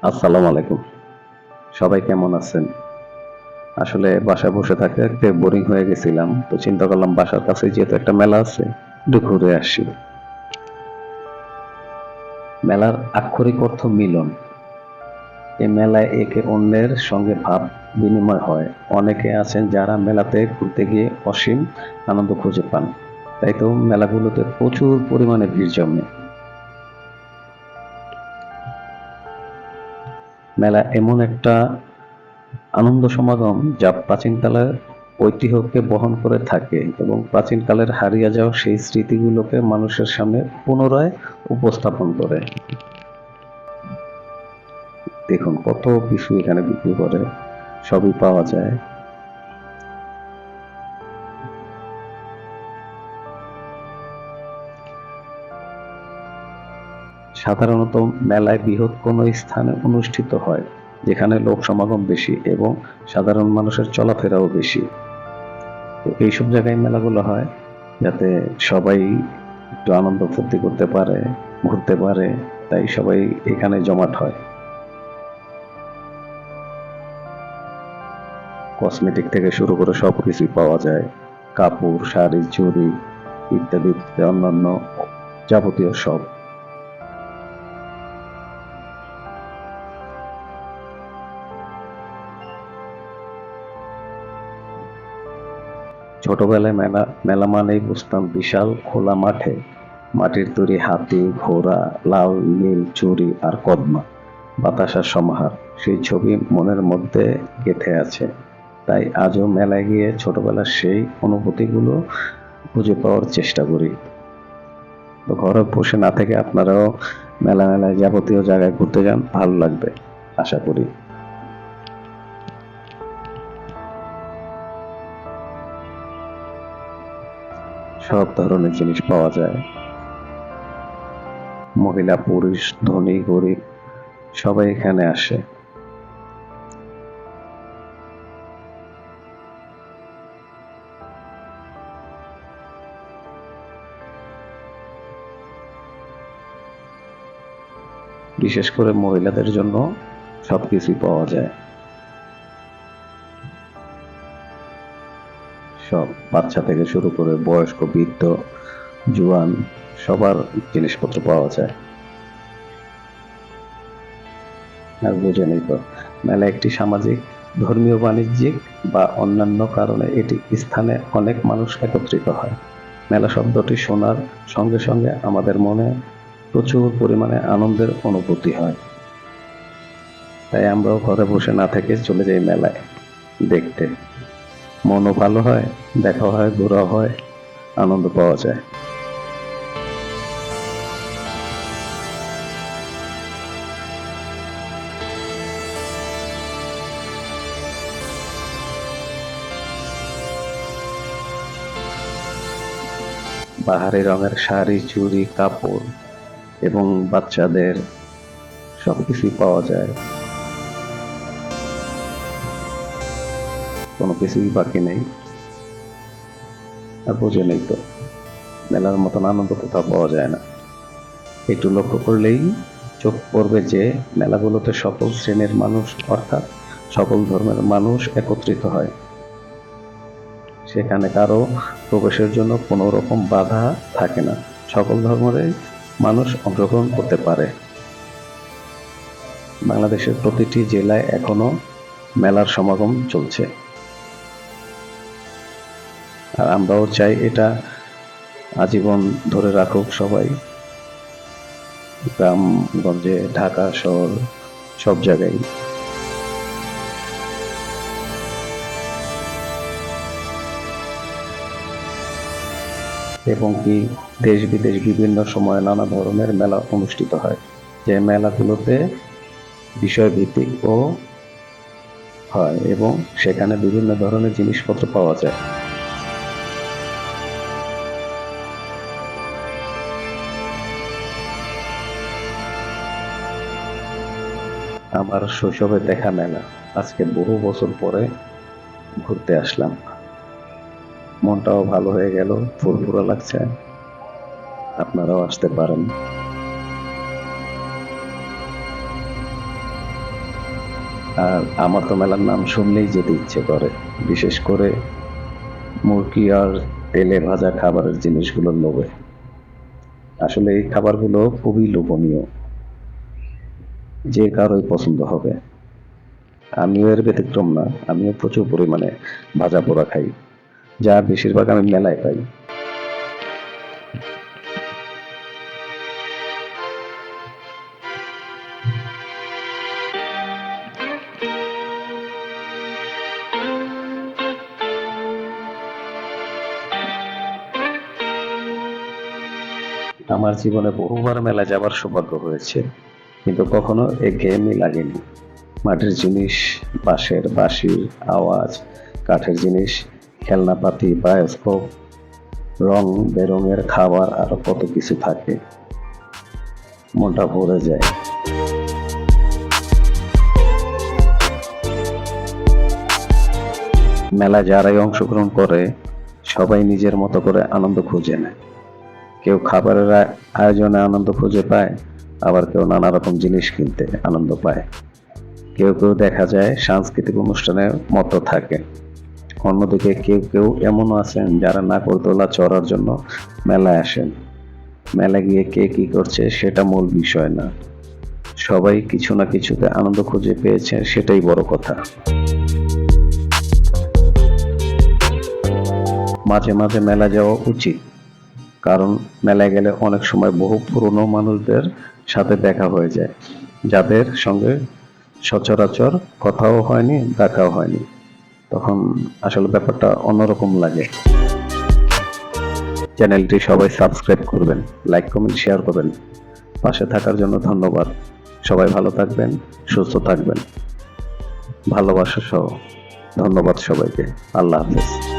আসসালামু আলাইকুম। সবাই কেমন আছেন? আসলে বাসায় বসে থাকতে থাকতে বোরিং হয়ে গেছিলাম, তো চিন্তা করলাম বাসার কাছে যেহেতু একটা মেলা আছে, একটু ঘুরে আসি। মেলার আক্ষরিক অর্থ মিলন। এই মেলায় একে অন্যের সঙ্গে ভাব বিনিময় হয়। অনেকে আছেন যারা মেলাতে ঘুরতে গিয়ে অসীম আনন্দ খুঁজে পান। তাই তো মেলাগুলোতে প্রচুর পরিমাণে ভিড় জমে। মেলা এমন একটা আনন্দ সমাগম যা প্রাচীনকালের ঐতিহ্যকে বহন করে থাকে এবং প্রাচীনকালের হারিয়ে যাওয়া সেই স্মৃতিগুলোকে মানুষের সামনে পুনরায় উপস্থাপন করে। দেখুন কত কিছু এখানে বিক্রি করে। সবই পাওয়া যায়। সাধারণত মেলায় বৃহৎ কোনো স্থানে অনুষ্ঠিত হয়, যেখানে লোক সমাগম বেশি এবং সাধারণ মানুষের চলাফেরাও বেশি। তো এইসব জায়গায় মেলাগুলো হয় যাতে সবাই একটু আনন্দ ফুর্তি করতে পারে, ঘুরতে পারে, তাই সবাই এখানে জমাট হয়। কসমেটিক থেকে শুরু করে সব কিছুই পাওয়া যায়। কাপড়, শাড়ি, চুড়ি ইত্যাদি ইত্যাদি অন্যান্য যাবতীয় সব। ছোটবেলায় মেলা মেলা মানেই বুঝতাম বিশাল খোলা মাঠে। মাটির তৈরি হাতি, ঘোড়া লাল নীল চুরি আর কদমা, বাতাসার সমাহার। সেই ছবি মনের মধ্যে গেঁথে আছে। তাই আজও মেলায় গিয়ে ছোটবেলার সেই অনুভূতিগুলো খুঁজে পাওয়ার চেষ্টা করি। তো ঘরে বসে না থেকে আপনারাও মেলা মেলায় যাবতীয় জায়গায় ঘুরতে যান, ভালো লাগবে, আশা করি। সব ধরনের জিনিস পাওয়া যায়। মহিলা, পুরুষ, ধনী, গরিব, সবাই এখানে আসে। বিশেষ করে মহিলাদের জন্য সবকিছুই পাওয়া যায়। সব বাচ্চা থেকে শুরু করে বয়স্ক, বৃদ্ধ, জুয়ান, সবার জিনিসপত্র পাওয়া যায়। আর বুঝেনই তো মেলা একটি সামাজিক, ধর্মীয়, বাণিজ্যিক বা অন্যান্য কারণে এটি স্থানে অনেক মানুষ একত্রিত হয়। মেলা শব্দটি শোনার সঙ্গে সঙ্গে আমাদের মনে প্রচুর পরিমাণে আনন্দের অনুভূতি হয়। তাই আমরাও ঘরে বসে না থেকে চলে যাই মেলায় দেখতে। মনও ভালো হয় দেখা হয় ঘোরা হয়, আনন্দ পাওয়া যায়। বাহারি রঙের শাড়ি, চুড়ি, কাপড় এবং বাচ্চাদের সবকিছুই পাওয়া যায়। কোনো কিছুই বাকি নেই। আর বোঝে নেই তো, মেলার মতন আনন্দ কোথাও পাওয়া যায় না। একটু লক্ষ্য করলেই চোখ পড়বে যে মেলাগুলোতে সকল শ্রেণির মানুষ, অর্থাৎ সকল ধর্মের মানুষ একত্রিত হয়। সেখানে কারও প্রবেশের জন্য কোনো রকম বাধা থাকে না। সকল ধর্মের মানুষ অংশগ্রহণ করতে পারে। বাংলাদেশের প্রতিটি জেলায় এখনও মেলার সমাগম চলছে। আর আমরাও চাই এটা আজীবন ধরে রাখুক সবাই। গ্রামগঞ্জে, ঢাকা শহর, সব জায়গায়। এবং কি দেশ বিদেশ বিভিন্ন সময় নানা ধরনের মেলা অনুষ্ঠিত হয়। যে মেলাগুলোতে বিষয়ভিত্তিক ও হয় এবং সেখানে বিভিন্ন ধরনের জিনিসপত্র পাওয়া যায়। আমার শৈশবে দেখা মেলা আজকে বহু বছর পরে ঘুরতে আসলাম। মনটাও ভালো হয়ে গেল, ফুরফুরা লাগছে। আপনারাও আসতে পারেন। আর আমার তো মেলার নাম শুনলেই যেতে ইচ্ছে করে। বিশেষ করে মুরগি আর তেলে ভাজা খাবারের জিনিসগুলোর লোভে। আসলে এই খাবারগুলো খুবই লোভনীয়। যে কারোই পছন্দ হবে। আমিও এর ব্যতিক্রম না, আমিও প্রচুর পরিমাণে ভাজা পোড়া খাই। যা বেশিরভাগ আমি মেলায় পাই। আমার জীবনে বহুবার মেলা যাবার সৌভাগ্য হয়েছে। কিন্তু কখনো একঘেয়েমি লাগেনি। মাটির জিনিস, বাঁশের বাঁশির আওয়াজ, কাঠের জিনিস, খেলনাপাতি, বায়োস্কোপ, রং বেরঙের খাবার, আরও কত কিছু থাকে। মনটা ভরে যায়। মেলা যারাই অংশগ্রহণ করে, সবাই নিজের মতো করে আনন্দ খুঁজে নেয়। কেউ খাবারের আয়োজনে আনন্দ খুঁজে পায় আবার কেউ নানা রকম জিনিস কিনতে আনন্দ পায়। কেউ কেউ দেখা যায় সাংস্কৃতিক অনুষ্ঠানে মতো থাকে। অন্যদিকে কেউ কেউ এমনও আছেন যারা নাকরদোলা চড়ার জন্য মেলায় আসেন। মেলায় গিয়ে কে কি করছে সেটা মূল বিষয় না। সবাই কিছু না কিছুতে আনন্দ খুঁজে পেয়েছে সেটাই বড় কথা। মাঝে মাঝে মেলা যাওয়া উচিত। কারণ মেলায় গেলে অনেক সময় বহু পুরনো মানুষদের সাথে দেখা হয়ে যায়। যাদের সঙ্গে সচরাচর কথাও হয়নি, দেখাও হয়নি। তখন আসলে ব্যাপারটা অন্যরকম লাগে। চ্যানেলটি সবাই সাবস্ক্রাইব করবেন, লাইক, কমেন্ট, শেয়ার করবেন। পাশে থাকার জন্য ধন্যবাদ। সবাই ভালো থাকবেন, সুস্থ থাকবেন। ভালোবাসা সহ ধন্যবাদ সবাইকে। আল্লাহ হাফেজ।